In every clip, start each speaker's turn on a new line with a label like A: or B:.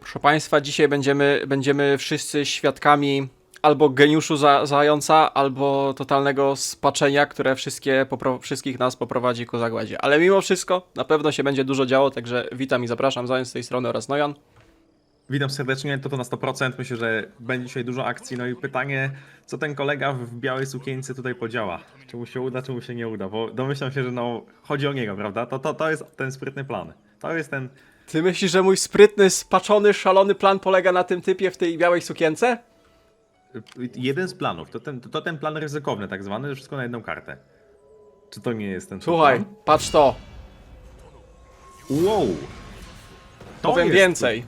A: Proszę Państwa, dzisiaj będziemy, będziemy wszyscy świadkami albo geniuszu za, zająca, albo totalnego spaczenia, które wszystkie wszystkich nas poprowadzi ku zagładzie. Ale mimo wszystko, na pewno się będzie dużo działo, także witam i zapraszam, zając z tej strony oraz Nojan.
B: Witam serdecznie, to to na 100%. Myślę, że będzie dzisiaj dużo akcji. No i pytanie, co ten kolega w białej sukience tutaj podziała? Czy mu się uda, czy mu się nie uda? Bo domyślam się, że no, chodzi o niego, prawda? To, to, to jest ten sprytny plan. To jest ten...
A: Ty myślisz, że mój sprytny, spaczony, szalony plan polega na tym typie w tej białej sukience?
B: Jeden z planów. To ten, to ten plan ryzykowny tak zwany, że wszystko na jedną kartę. Czy to nie jest ten
A: Słuchaj,
B: plan?
A: patrz to,
B: Wow! To
A: powiem
B: jest-
A: więcej.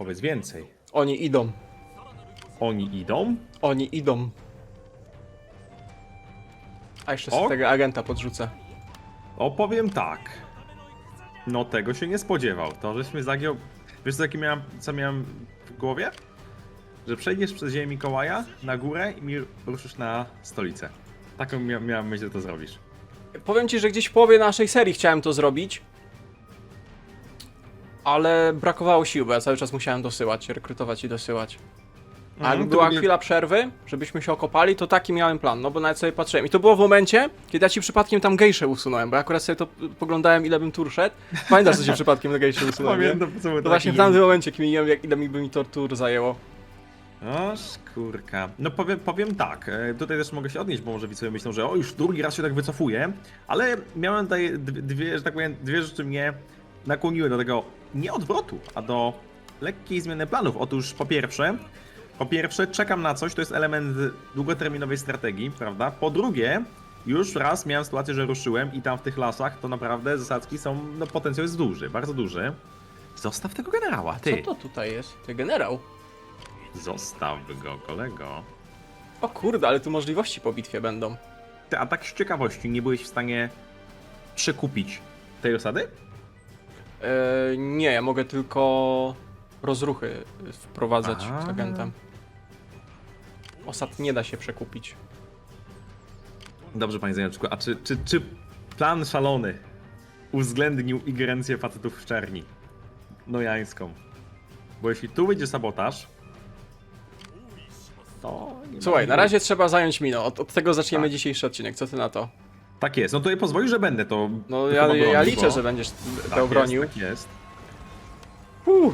B: Powiedz więcej.
A: Oni idą,
B: Oni idą?
A: oni idą. A jeszcze sobie
B: O.
A: tego agenta podrzucę.
B: Opowiem tak. No tego się nie spodziewał. To żeśmy zagiął. Wiesz co, jaki miałem, co miałem w głowie? Że przejdziesz przez ziemię Mikołaja na górę i mi ruszysz na stolicę. Taką mia miałem myśl, że to zrobisz.
A: Powiem ci, że gdzieś w połowie naszej serii chciałem to zrobić. Ale brakowało sił, bo ja cały czas musiałem dosyłać, rekrutować i dosyłać. A
B: Mhm,
A: jak
B: to
A: była chwila przerwy, żebyśmy się okopali, to taki miałem plan, no bo nawet sobie patrzyłem. I to było w momencie, kiedy ja ci przypadkiem tam gejszę usunąłem, bo ja akurat sobie to poglądałem, ile bym tur szedł. Pamiętasz, co się przypadkiem na gejszę usunąłem?
B: Pamiętam, co
A: To właśnie w tamtym momencie kminiłem, jak ile mi by mi to tur zajęło.
B: O, szkórka. No powiem, powiem tak, e, tutaj też mogę się odnieść, bo może widzowie myślą, że o, już drugi raz się tak wycofuję, ale miałem tutaj dwie, dwie, że tak powiem, dwie rzeczy mnie nakłoniły do tego, nie odwrotu, a do lekkiej zmiany planów. Otóż po pierwsze, po pierwsze czekam na coś, to jest element długoterminowej strategii, prawda? Po drugie, już raz miałem sytuację, że ruszyłem i tam w tych lasach to naprawdę zasadzki są, no potencjał jest duży, bardzo duży. Zostaw tego generała, ty.
A: Co to tutaj jest? To generał.
B: Zostaw go, kolego.
A: O kurde, ale tu możliwości po bitwie będą.
B: Ty, a tak z ciekawości, nie byłeś w stanie przekupić tej osady?
A: E, nie, ja mogę tylko rozruchy wprowadzać
B: A.
A: z agentem. Osad nie da się przekupić.
B: Dobrze, panie Zajączku, a czy, czy, czy plan szalony uwzględnił ingerencję facetów w czerni? Nojańską. Bo jeśli tu będzie sabotaż, to... nie ma
A: Słuchaj, na razie trzeba zająć miną. Od, od tego zaczniemy
B: Tak.
A: dzisiejszy odcinek. Co ty na to?
B: Tak jest, no to ja pozwoli, że będę to
A: No ja,
B: bronił,
A: ja liczę,
B: bo-
A: że będziesz
B: tak
A: to bronił.
B: Jest, tak jest.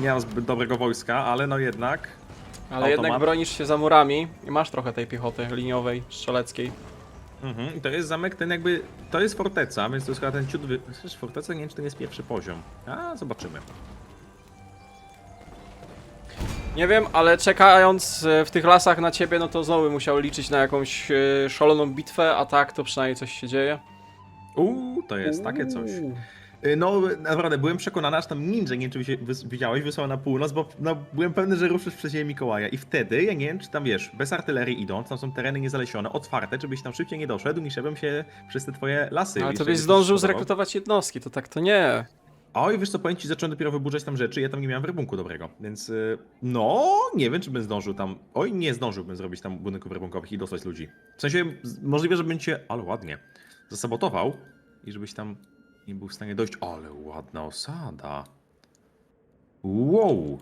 B: Nie mam zbyt dobrego wojska, ale no jednak...
A: Ale jednak
B: automat.
A: bronisz się za murami i masz trochę tej piechoty liniowej, strzeleckiej.
B: Mhm, i to jest zamek ten jakby, to jest forteca, więc to jest chyba ten ciut, wy... Forteca nie wiem czy to jest pierwszy poziom. A, zobaczymy.
A: Nie wiem, ale czekając e, w tych lasach na ciebie, no to znowu musiał liczyć na jakąś e, szaloną bitwę, a tak to przynajmniej coś się dzieje.
B: Uuu, to jest takie coś. Y, No, naprawdę, byłem przekonany, aż tam ninja, nie wiem czy widziałeś, wysłał na północ, bo no, byłem pewny, że ruszysz przez ziemię Mikołaja. I wtedy, ja nie wiem, czy tam wiesz, bez artylerii idąc, tam są tereny niezalesione, otwarte, żebyś tam szybciej nie doszedł, niż ja bym się przez te twoje lasy.
A: Ale
B: jeszcze
A: to byś zdążył zrekrutować jednostki, to tak to nie.
B: Oj, wiesz co, powiem ci, zacząłem dopiero wyburzać tam rzeczy, ja tam nie miałem werbunku dobrego, więc y, no, nie wiem, czy bym zdążył tam, oj, nie zdążyłbym zrobić tam budynków werbunkowych i dostać ludzi. W sensie, możliwe, żebym cię, ale ładnie, zasabotował i żebyś tam nie był w stanie dojść, ale ładna osada. Wow.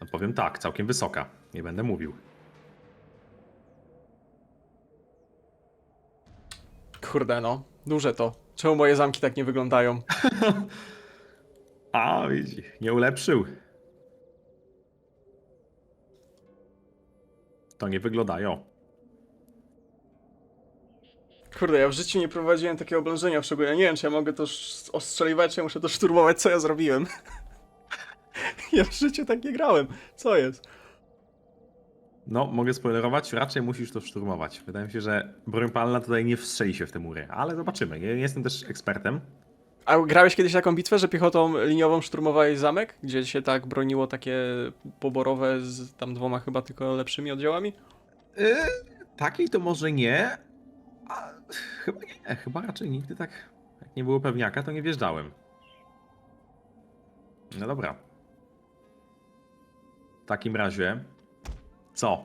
B: No powiem tak, całkiem wysoka, nie będę mówił.
A: Kurde no, duże to. Czemu moje zamki tak nie wyglądają?
B: A, widzi, nie ulepszył. To nie wyglądają.
A: Kurde, ja w życiu nie prowadziłem takiego oblężenia, szczególnie ja nie wiem, czy ja mogę to ostrzeliwać, czy ja muszę to szturmować, co ja zrobiłem. ja w życiu tak nie grałem. Co jest?
B: No, mogę spoilerować, raczej musisz to szturmować. Wydaje mi się, że broń palna tutaj nie wstrzeli się w te mury, ale zobaczymy. Nie, nie jestem też ekspertem.
A: A grałeś kiedyś taką bitwę, że piechotą liniową szturmowałeś zamek? Gdzie się tak broniło takie poborowe z tam dwoma chyba tylko lepszymi oddziałami?
B: Yy, takiej to może nie. A, chyba nie, chyba raczej nigdy tak. Jak nie było pewniaka, to nie wjeżdżałem. No dobra. W takim razie. Co?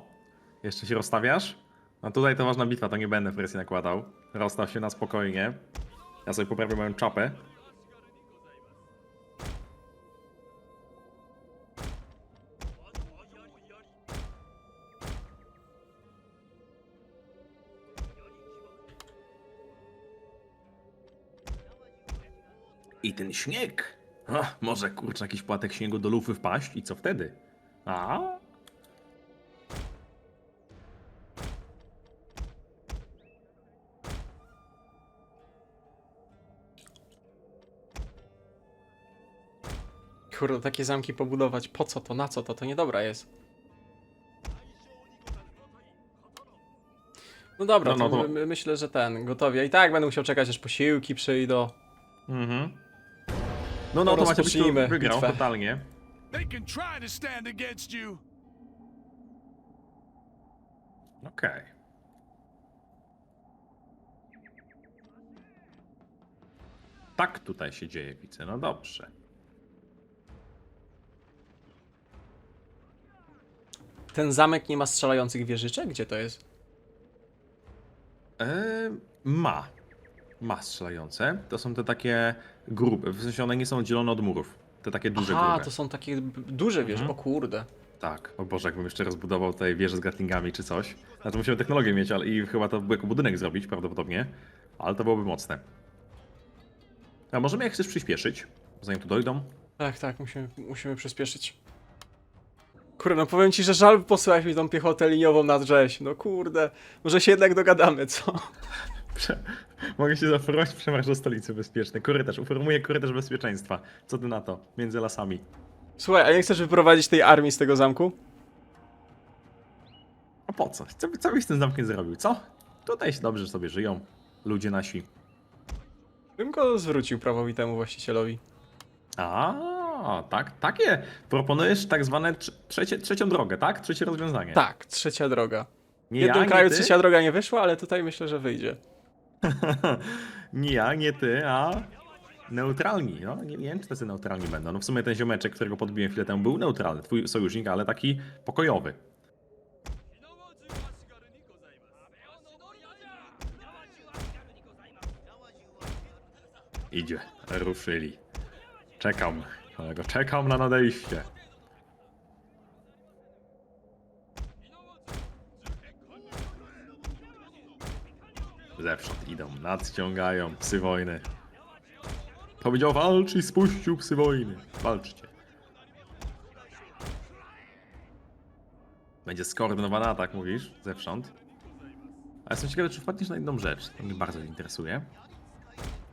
B: Jeszcze się rozstawiasz? A tutaj to ważna bitwa, to nie będę presji nakładał. Rozstaw się na spokojnie. Ja sobie poprawię moją czapę. I ten śnieg. A, może kurczę jakiś płatek śniegu do lufy wpaść i co wtedy? A?
A: Kurde, takie zamki pobudować, po co to, na co to, to niedobra jest. No dobra,
B: No, no
A: to
B: to-
A: my, myślę, że ten, gotowi. I tak będę musiał czekać, aż posiłki przyjdą.
B: Mhm. No, no, to macie
A: rozpocznijmy
B: wygrał
A: bitwę.
B: totalnie.
C: They can try to stand against you.
B: Okej. Tak tutaj się dzieje, widzę. No dobrze.
A: Ten zamek nie ma strzelających wieżyczek? Gdzie to jest?
B: Eee, ma. Ma strzelające. To są te takie grube. W sensie one nie są oddzielone od murów. Te takie duże
A: A,
B: grube.
A: to są takie b- duże wieże,
B: Mhm.
A: o kurde.
B: Tak. O Boże, jakbym jeszcze rozbudował tutaj wieżę z gatlingami czy coś. Znaczy musimy technologię mieć, ale i chyba to jako budynek zrobić prawdopodobnie. Ale to byłoby mocne. A możemy jak chcesz przyspieszyć, zanim tu dojdą.
A: Tak, tak, musimy, musimy przyspieszyć. Kurde, no powiem ci, że żal posłałeś mi tą piechotę liniową na drześ. No kurde, może się jednak dogadamy, co?
B: Prze- Mogę się zaoferować przemarsz do stolicy bezpiecznej. Korytarz, uformuję korytarz bezpieczeństwa. Co ty na to? Między lasami.
A: Słuchaj, a nie chcesz wyprowadzić tej armii z tego zamku?
B: A po co? Co, by- co byś z tym zamkiem zrobił, co? Tutaj się dobrze sobie żyją. Ludzie nasi.
A: Bym go zwrócił prawowitemu właścicielowi.
B: A, tak, takie. Proponujesz tak zwane trze- trzecie, trzecią drogę, tak? Trzecie rozwiązanie.
A: Tak, trzecia droga. W
B: Nie
A: jednym
B: ja,
A: kraju trzecia droga nie wyszła, ale tutaj myślę, że wyjdzie.
B: nie ja, nie ty, a neutralni. No, nie, nie wiem, czy tacy neutralni będą. No w sumie ten ziomeczek, którego podbiłem chwilę temu, był neutralny. Twój sojusznik, ale taki pokojowy. Idzie, ruszyli. Czekam, kolego, czekam na nadejście. Zewsząd idą, nadciągają psy wojny. Powiedział walcz i spuścił psy wojny. Walczcie. Będzie skoordynowany atak, mówisz? Zewsząd. A jestem ciekawy, czy wpadniesz na jedną rzecz. To mnie bardzo interesuje.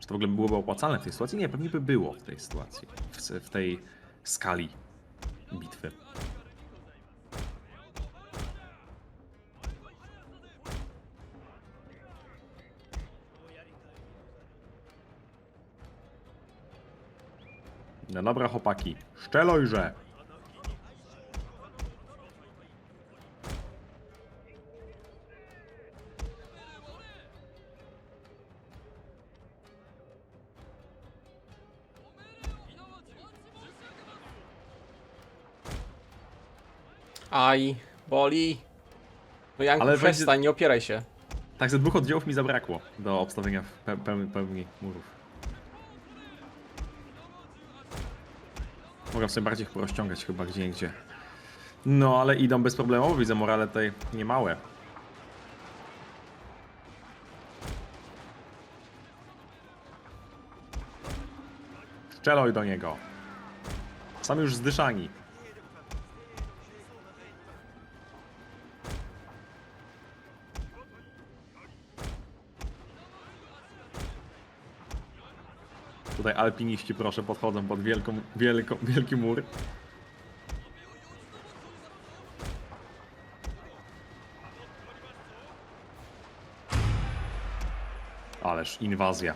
B: Czy to w ogóle byłoby opłacalne w tej sytuacji? Nie, pewnie by było w tej sytuacji. W, w tej skali bitwy. No dobra, chłopaki. Szczelojże!
A: Aj, boli. No Janku,
B: Ale będzie-
A: przestań, nie opieraj się.
B: Tak, ze dwóch oddziałów mi zabrakło do obstawienia w pe pełni, pełni murów. Mogę sobie bardziej rozciągać chyba gdzie indziej. No, ale idą bezproblemowo, widzę morale tutaj niemałe. Strzeloj do niego. Są już zdyszani. Tutaj alpiniści proszę podchodzą pod wielką, wielką, wielki mur. Ależ inwazja.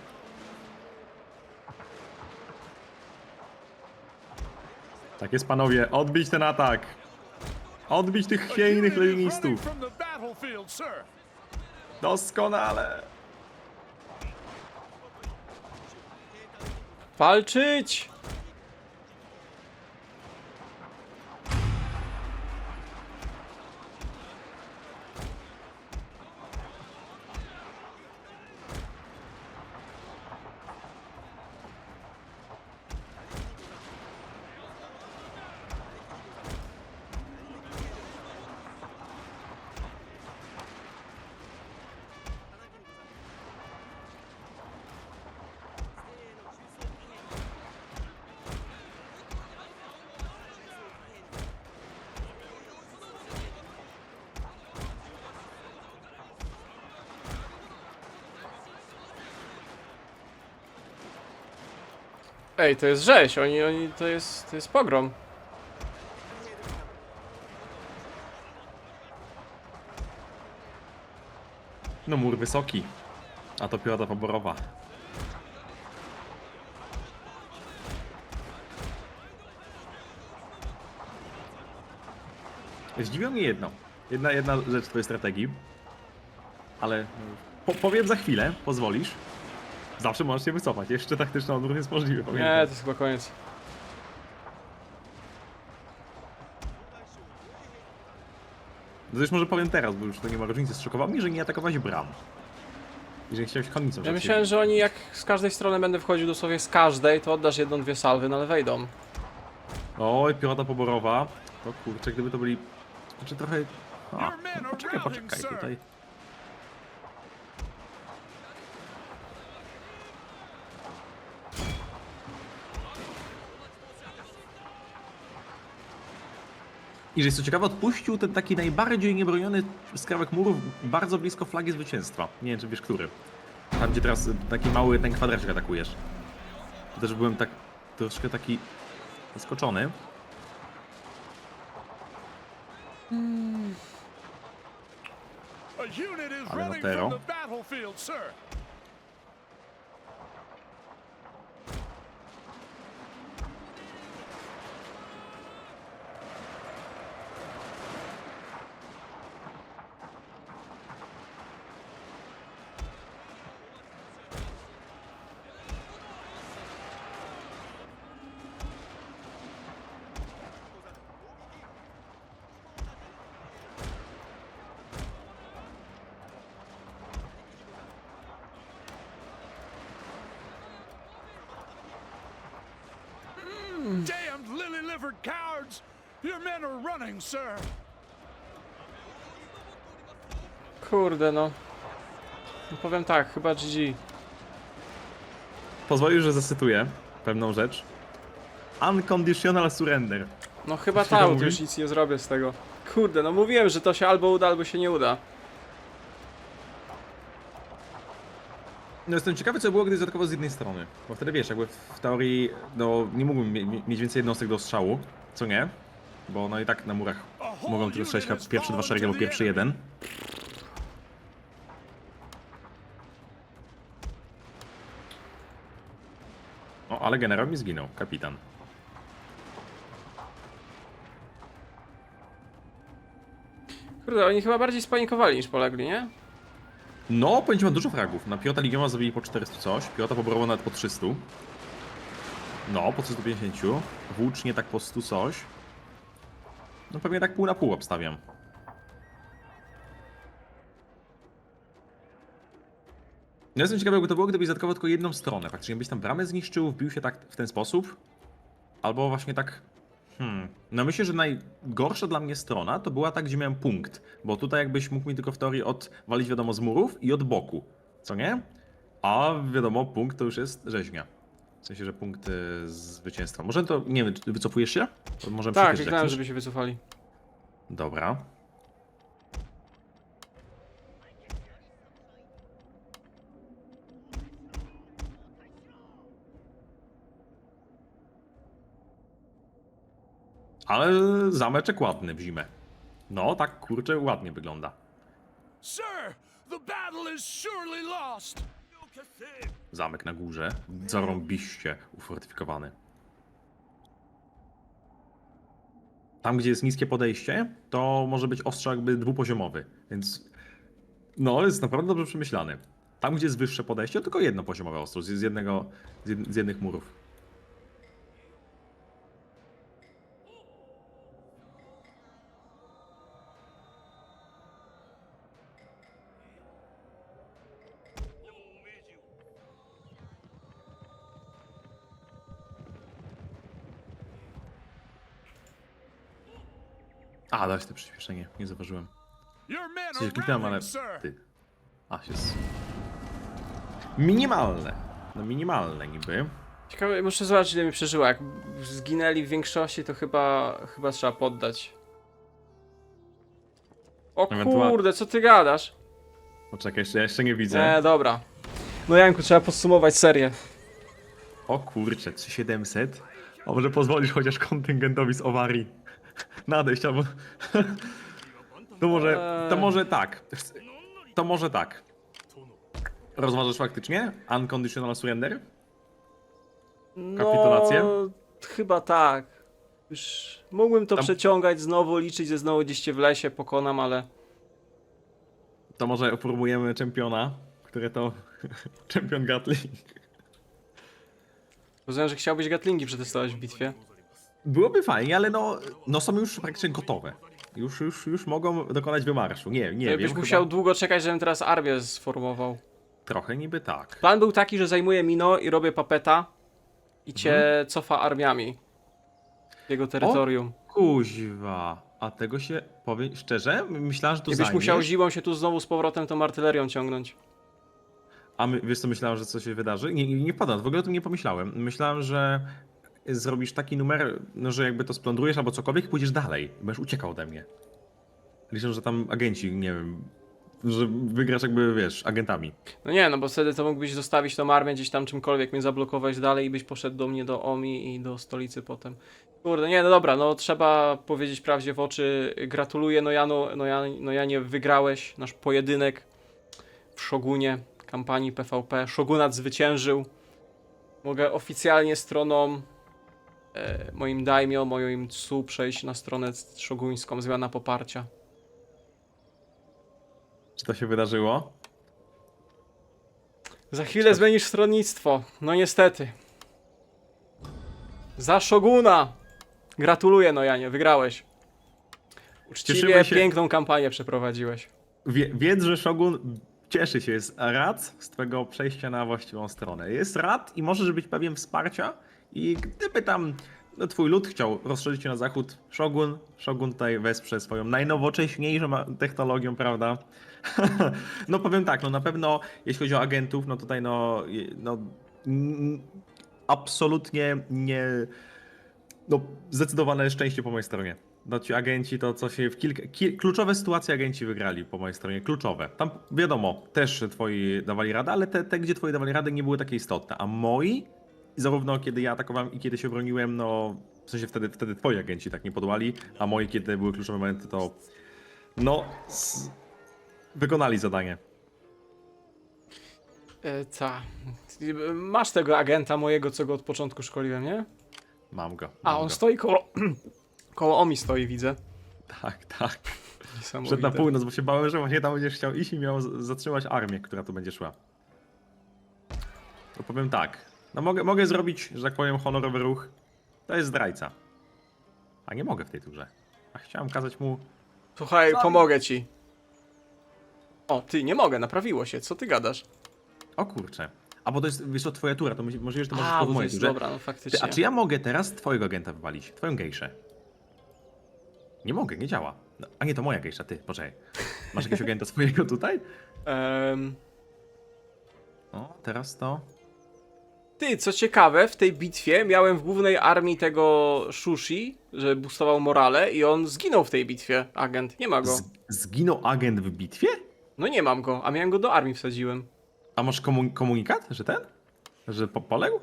B: Tak jest panowie, odbić ten atak. Odbić tych chwiejnych
C: sir.
B: Doskonale.
A: Walczyć! Ej, to jest rzeź, oni, oni, to jest, to jest pogrom.
B: No mur wysoki. A to piłata poborowa. Zdziwiło mnie jedno. Jedna, jedna rzecz twojej strategii. Ale po, powiem za chwilę, pozwolisz. Zawsze możesz się wycofać. Jeszcze taktyczny odwrót jest możliwy,
A: Nie,
B: pamiętaj.
A: to jest chyba koniec.
B: Już może powiem teraz, bo już to nie ma różnicy. Zszokowało mnie, że nie atakowałeś bram. I że chciałeś konnicą
A: Ja myślałem, że oni jak z każdej strony będę wchodził dosłownie z każdej, to oddasz jedną, dwie salwy, no ale wejdą.
B: Oj, piłata poborowa. To kurczę, gdyby to byli... Znaczy trochę... A, poczekaj, poczekaj, tutaj... I że jest co ciekawe, odpuścił ten taki najbardziej niebroniony skrawek murów bardzo blisko flagi zwycięstwa. Nie wiem, czy wiesz, który. Tam, gdzie teraz taki mały ten kwadracik atakujesz. To też byłem tak troszkę taki zaskoczony.
C: Is
B: Ale Notero.
C: Lily-livered cowards! Your men are running, sir.
A: Kurde no. no powiem tak, chyba GG.
B: Pozwolił, że zacytuję pewną rzecz. Unconditional surrender.
A: No chyba tak, już nic nie zrobię z tego. Kurde, no mówiłem, że to się albo uda, albo się nie uda.
B: No jestem ciekawy, co było, gdy zaatakował z jednej strony. Bo wtedy wiesz, jakby w teorii, no nie mógłbym mie- mie- mieć więcej jednostek do strzału, co nie? Bo no i tak na murach mogą tylko strzelić chyba pierwsze dwa szeregi albo pierwszy jeden. O, ale generał mi zginął, kapitan.
A: Kurde, oni chyba bardziej spanikowali niż polegli, nie?
B: No, ci, ma dużo fragów. Na Piota Legiona zabili po 400 coś, Piota poborowo nawet po 300. No, po 350. Włócznie tak po 100 coś. No pewnie tak pół na pół obstawiam. No jestem ciekawy, jakby to było, gdybyś zaatakował tylko jedną stronę. Faktycznie byś tam bramę zniszczył, wbił się tak w ten sposób. Albo właśnie tak... Hmm. No myślę, że najgorsza dla mnie strona to była ta, gdzie miałem punkt. Bo tutaj jakbyś mógł mi tylko w teorii odwalić wiadomo z murów i od boku. Co nie? A wiadomo, punkt to już jest rzeźnia. W sensie, że punkt y, zwycięstwa. Może to, nie wiem, wycofujesz się? To możemy
A: Tak, kliknąłem, żeby się wycofali.
B: Dobra. Ale zameczek ładny w zimę. No, tak kurczę, ładnie wygląda.
C: Sir, the battle is surely lost.
B: Zamek na górze, zarąbiście ufortyfikowany. Tam, gdzie jest niskie podejście, to może być ostrzał jakby dwupoziomowy, więc no, jest naprawdę dobrze przemyślany. Tam, gdzie jest wyższe podejście, to tylko jedno poziomowe ostrze, z jednego, z, jed, z jednych murów. A, dałeś to przyspieszenie, nie zauważyłem. Coś kliknąłem, ale ty. A, się z... Minimalne. No minimalne niby.
A: Ciekawe, muszę zobaczyć ile mi przeżyło. Jak zginęli w większości, to chyba, chyba trzeba poddać. O kurde, co ty gadasz?
B: Poczekaj, jeszcze, jeszcze nie widzę.
A: Nie, dobra. No Janku, trzeba podsumować serię.
B: O kurczę, 3700? A może pozwolisz chociaż kontyngentowi z Owarii nadejść, albo... To może, to
A: Eee.
B: może tak. To może tak. Rozważasz faktycznie? Unconditional surrender? Kapitulację?
A: No, chyba tak. Już mógłbym to
B: Tam-
A: przeciągać znowu, liczyć, że znowu gdzieś cię w lesie pokonam, ale...
B: To może formujemy czempiona, który to... Czempion Gatling.
A: Rozumiem, że chciałbyś gatlingi przetestować w bitwie.
B: Byłoby fajnie, ale no, no są już praktycznie gotowe. Już, już, już mogą dokonać wymarszu. Nie, nie wiem.
A: byś musiał
B: chyba
A: długo czekać, żebym teraz armię sformował.
B: Trochę niby tak.
A: Plan był taki, że zajmuję Mino i robię papeta i cię
B: Mhm.
A: cofa armiami. Jego terytorium.
B: Kuźwa. A tego się, powiem szczerze, myślałem, że tu
A: Jakbyś
B: zajmiesz.
A: musiał zimą się tu znowu z powrotem tą artylerią ciągnąć.
B: A my, wiesz co myślałem, że coś się wydarzy? Nie, nie, nie pada, w ogóle o tym nie pomyślałem. Myślałem, że zrobisz taki numer, no, że jakby to splądrujesz albo cokolwiek pójdziesz dalej. Będziesz uciekał ode mnie. Liczę, że tam agenci, nie wiem, że wygrasz jakby, wiesz, agentami.
A: No nie, no bo wtedy to mógłbyś zostawić tą armię gdzieś tam czymkolwiek, mnie zablokować dalej i byś poszedł do mnie do Omi i do stolicy potem. Kurde, nie, no dobra, no trzeba powiedzieć prawdzie w oczy. Gratuluję Nojanu, Nojan, Nojanie, wygrałeś nasz pojedynek w Szogunie, kampanii PvP. Szogunat zwyciężył. Mogę oficjalnie stroną e, moim daimio, moim tsu przejść na stronę szoguńską, zmiana poparcia.
B: Czy to się wydarzyło?
A: Za chwilę zmienisz stronnictwo. No niestety. Za Szoguna! Gratuluję, Nojanie, wygrałeś. Uczciwie
B: Cieszymy się.
A: piękną kampanię przeprowadziłeś.
B: Wie, wiedz, że Shogun cieszy się, jest rad z twojego przejścia na właściwą stronę. Jest rad i możesz być pewien wsparcia i gdyby tam no, twój lud chciał rozszerzyć się na zachód, Shogun, Shogun tutaj wesprze swoją najnowocześniejszą technologią, prawda? no powiem tak, no na pewno jeśli chodzi o agentów, no tutaj no, no absolutnie nie, no zdecydowane szczęście po mojej stronie. No ci agenci to co się w kilka, ki, kluczowe sytuacje agenci wygrali po mojej stronie, kluczowe. Tam wiadomo, też twoi dawali radę, ale te, te gdzie twoi dawali radę nie były takie istotne, a moi, zarówno kiedy ja atakowałem i kiedy się broniłem, no w sensie wtedy, wtedy twoi agenci tak nie podłali, a moi kiedy były kluczowe momenty to no s, wykonali zadanie.
A: E, ta. Masz tego agenta mojego, co go od początku szkoliłem, nie?
B: Mam go.
A: A,
B: mam
A: on
B: go.
A: stoi koło... koło Omi stoi, widzę.
B: Tak, tak.
A: Niesamowite.
B: na północ, bo się bałem, że właśnie tam będziesz chciał iść i miał z- zatrzymać armię, która tu będzie szła. To powiem tak. No mogę, mogę zrobić, że tak powiem, honorowy ruch. To jest zdrajca. A nie mogę w tej turze. A chciałem kazać mu.
A: Słuchaj, pomogę ci. O, ty, nie mogę, naprawiło się, co ty gadasz?
B: O kurczę. A bo to jest, wiesz co, twoja tura, to możliwe, że to możesz
A: A,
B: po
A: bo to
B: mojej
A: jest,
B: turze.
A: dobra, no
B: Ty,
A: faktycznie.
B: a czy ja mogę teraz twojego agenta wywalić? Twoją gejszę? Nie mogę, nie działa. No, a nie, to moja gejsza, ty, poczekaj. Masz jakiegoś agenta swojego tutaj?
A: Em,
B: O, teraz to.
A: Ty, co ciekawe, w tej bitwie miałem w głównej armii tego Shushi, że boostował morale i on zginął w tej bitwie, agent. Nie ma go.
B: Z, zginął agent w bitwie?
A: No nie mam go, a miałem go do armii wsadziłem.
B: A masz komu- komunikat, że ten? Że po poległ?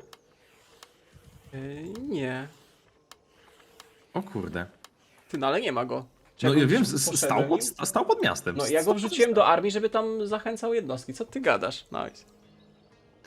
A: Yy, nie.
B: O kurde.
A: Ty, no ale nie ma go. Czy
B: No ja wiem, stał pod, stał pod miastem.
A: No ja go wrzuciłem do armii, żeby tam zachęcał jednostki. Co ty gadasz? Nice.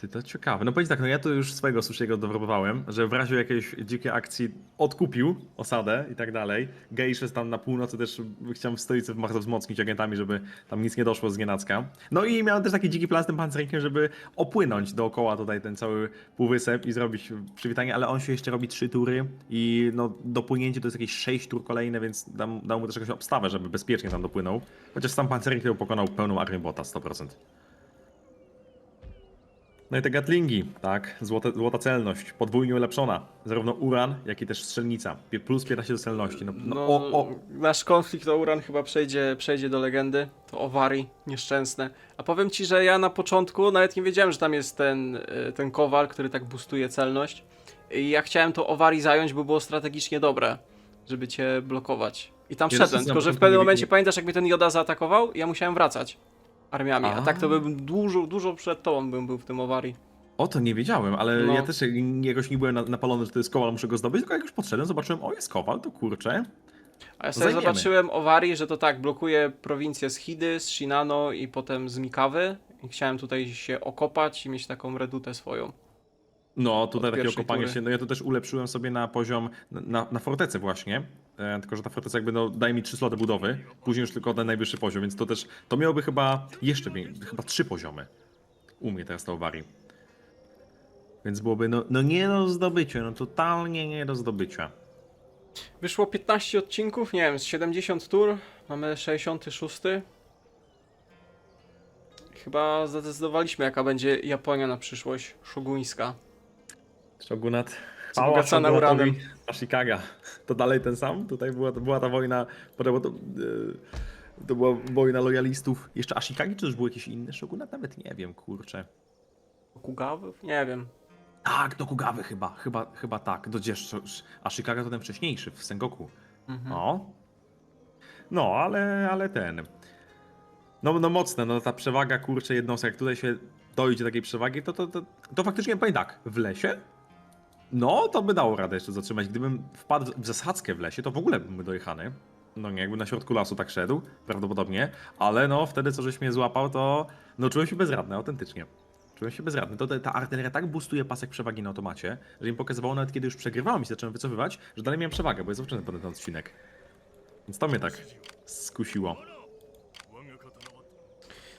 B: Ty, to ciekawe. No powiedz tak, no ja to już swojego sushiego dowrobowałem, że w razie jakiejś dzikiej akcji odkupił osadę i tak dalej. Gejsze tam na północy też chciałem w stolicy bardzo wzmocnić agentami, żeby tam nic nie doszło z nienacka. No i miałem też taki dziki plan z tym pancernikiem, żeby opłynąć dookoła tutaj ten cały półwysep i zrobić przywitanie, ale on się jeszcze robi trzy tury i no dopłynięcie to jest jakieś sześć tur kolejne, więc dam, dał mu też jakąś obstawę, żeby bezpiecznie tam dopłynął. Chociaż sam pancernik pokonał pełną armię bota 100%. No i te gatlingi, tak, złote, złota celność, podwójnie ulepszona, zarówno uran, jak i też strzelnica, plus 15 do celności. No, no,
A: No,
B: o, o,
A: Nasz konflikt o uran chyba przejdzie, przejdzie do legendy. To Owari, nieszczęsne. A powiem ci, że ja na początku nawet nie wiedziałem, że tam jest ten, y, ten kowal, który tak boostuje celność. I ja chciałem to Owari zająć, bo było strategicznie dobre, żeby cię blokować. I tam
B: Pierwszy
A: szedłem,
B: na
A: tylko że w pewnym momencie
B: nie-
A: pamiętasz, jak mnie ten Joda zaatakował? Ja musiałem wracać armiami, a,
B: A.
A: tak to bym dużo, dużo przed tobą bym był w tym Owari.
B: O, to nie wiedziałem, ale
A: No.
B: ja też jakoś nie byłem na- napalony, że to jest kowal, muszę go zdobyć, tylko jak już podszedłem, zobaczyłem, o, jest kowal, to kurczę.
A: A ja sobie
B: zajmiemy.
A: zobaczyłem Owari, że to tak, blokuje prowincję z Hidy, z Shinano i potem z Mikawy. I chciałem tutaj się okopać i mieć taką redutę swoją.
B: No, tutaj takie okopanie
A: tury.
B: się, no ja to też ulepszyłem sobie na poziom, na, na fortecę właśnie, e, tylko że ta forteca jakby no, daje mi trzy sloty budowy, później już tylko ten najwyższy poziom, więc to też, to miałoby chyba jeszcze, chyba trzy poziomy u mnie teraz to Owarii. Więc byłoby, no, no nie do zdobycia, no totalnie nie do zdobycia.
A: Wyszło 15 odcinków, nie wiem, z 70 tur, mamy 66. Chyba zdecydowaliśmy, jaka będzie Japonia na przyszłość, szoguńska.
B: Shogunat
A: Wzbogacana uranem.
B: Ashikaga. To dalej ten sam? Tutaj była, była ta wojna, potem to, yy, to była wojna lojalistów. Jeszcze Ashikagi, czy już był jakiś inny shogunat? Nawet nie wiem, kurczę.
A: Kugawy? Nie wiem.
B: Tak, do Kugawy chyba, chyba, chyba tak. Do Dziesz, Ashikaga to ten wcześniejszy, w Sengoku.
A: Mhm.
B: No. No, ale, ale ten. No, no mocne, no ta przewaga, kurczę, jednostek, jak tutaj się dojdzie do takiej przewagi, to, to, to, to faktycznie powiem tak, w lesie, no to by dało radę jeszcze zatrzymać. Gdybym wpadł w zasadzkę w lesie, to w ogóle bym dojechany. No nie, jakby na środku lasu tak szedł, prawdopodobnie, ale no wtedy co żeś mnie złapał, to no czułem się bezradny, autentycznie. Czułem się bezradny. To ta- artyleria tak boostuje pasek przewagi na automacie, że im pokazywało nawet kiedy już przegrywałem i zacząłem wycofywać, że dalej miałem przewagę, bo jest potem ten odcinek. Więc to mnie tak skusiło.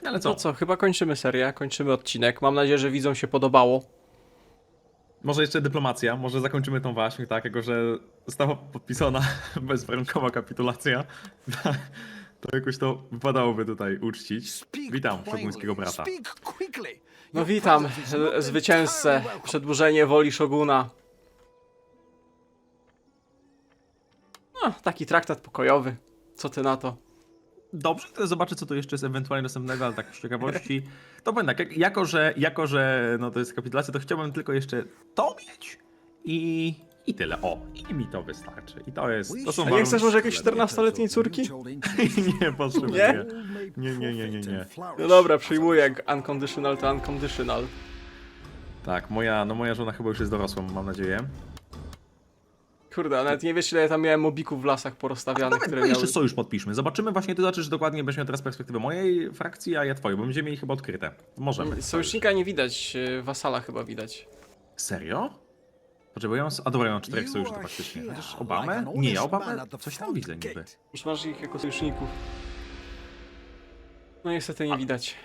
B: Ale
A: Co? To co, chyba kończymy serię, kończymy odcinek. Mam nadzieję, że widzom się podobało.
B: Może jeszcze dyplomacja, może zakończymy tą waśń, tak, jako że została podpisana bezwarunkowa kapitulacja. To jakoś to wypadałoby tutaj uczcić. Witam, szoguńskiego brata.
A: No witam, zwycięzcę, przedłużenie woli Szoguna. No, taki traktat pokojowy. Co ty na to?
B: Dobrze, to zobaczę, co tu jeszcze jest ewentualnie dostępnego, ale tak z ciekawości. To powiem tak, jak, jako że, jako, że no, to jest kapitulacja, to chciałbym tylko jeszcze to mieć i, i tyle. O, i mi to wystarczy. I to jest, to są
A: A nie chcesz może jakiejś 14-letniej córki?
B: Nie, potrzebuję.
C: Nie,
B: nie, nie, nie, nie.
A: No dobra, przyjmuję jak unconditional to unconditional.
B: Tak, moja, no moja żona chyba już jest dorosłą, mam nadzieję.
A: Kurde, a nawet nie wiesz ile ja tam miałem mobików w lasach porozstawianych,
B: Nawet
A: które
B: no
A: miały...
B: jeszcze sojusz podpiszmy. Zobaczymy właśnie, to znaczy, że dokładnie będziemy miał teraz perspektywę mojej frakcji, a ja twojej, bo będziemy mieli chyba odkryte. Możemy.
A: Sojusznika nie widać, e, wasala chyba widać.
B: Serio? Mam... A dobra, ja mam czterech sojuszy, to faktycznie. Chociaż Obamę? Nie, ja Obamę coś tam widzę niby.
A: Już masz ich jako sojuszników. No niestety nie widać.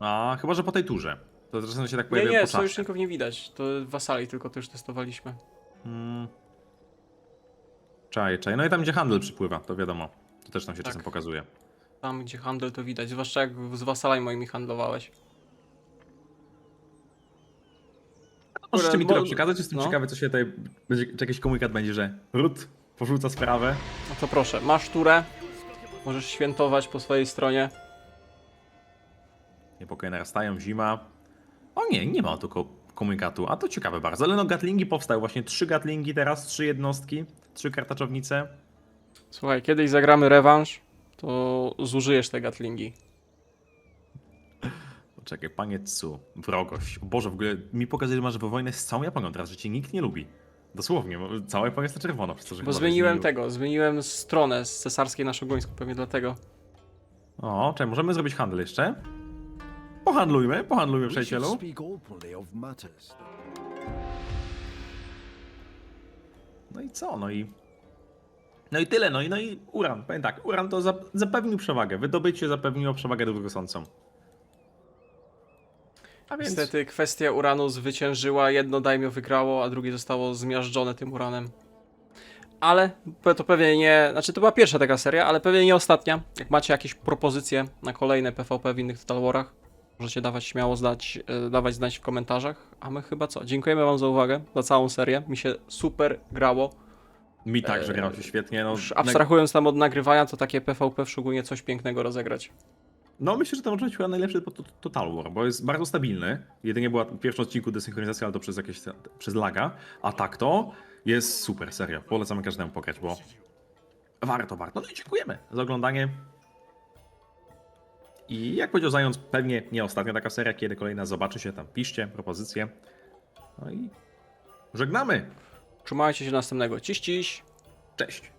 B: A, chyba, że po tej turze. To czasem się tak
A: Nie,
B: pojawia
A: nie,
B: po czasie.
A: sojuszników nie widać. To wasali tylko to już testowaliśmy.
B: Hmm. Czaję, czaję. No i tam, gdzie handel przypływa, to wiadomo. To też tam się
A: Tak.
B: czasem pokazuje.
A: Tam gdzie handel to widać, zwłaszcza jak z wasalami moimi handlowałeś.
B: Możecie
A: Kurde,
B: mi
A: bo-
B: przekazać, jestem
A: no.
B: ciekawy, co się tutaj... Będzie, czy jakiś komunikat będzie, że Rut porzuca sprawę.
A: No to proszę, masz turę. Możesz świętować po swojej stronie.
B: Niepokoje narastają, zima. O nie, nie ma tylko komunikatu, a to ciekawe bardzo. Ale no gatlingi powstały, właśnie trzy gatlingi teraz, trzy jednostki, trzy kartaczownice.
A: Słuchaj, kiedyś zagramy rewanż, to zużyjesz te gatlingi.
B: Poczekaj, panie Tsu, wrogość. O Boże, w ogóle mi pokazuje, że masz wojnę z całą Japonią teraz, że cię nikt nie lubi. Dosłownie, bo cała Japonia jest na czerwono, przez to, że
A: Bo
B: chyba
A: zmieniłem
B: zmienił.
A: tego, zmieniłem stronę z cesarskiej na szoguńską, pewnie dlatego.
B: O, czy możemy zrobić handel jeszcze? Pohandlujmy, pohandlujmy, przyjacielu. No i co? No i. No i tyle, no i, no i uran. Powiem tak, uran to zap- zapewnił przewagę. Wydobycie zapewniło przewagę długosącą. A więc.
A: Niestety kwestia uranu zwyciężyła, jedno daimio wygrało, a drugie zostało zmiażdżone tym uranem. Ale to pewnie nie, znaczy to była pierwsza taka seria, ale pewnie nie ostatnia. Jak macie jakieś propozycje na kolejne PvP w innych Total Warach, możecie dawać śmiało zdać, e, dawać znać w komentarzach. A my chyba co? Dziękujemy wam za uwagę, za całą serię. Mi się super grało.
B: Mi także grało się świetnie. No,
A: Już abstrahując tam od nagrywania, to takie PvP w Shogunie coś pięknego rozegrać.
B: no myślę, że to może być chyba najlepszy to- Total War, bo jest bardzo stabilny. Jedynie była w pierwszym odcinku desynchronizacja, ale to przez jakieś przez laga. A tak to jest super seria. Polecamy każdemu pograć, bo warto, warto. No i dziękujemy za oglądanie. I jak powiedział Zając, pewnie nie ostatnia taka seria, kiedy kolejna zobaczy się tam, piszcie propozycje. No i żegnamy.
A: Trzymajcie się do następnego. Ciś, ciś.
B: Cześć.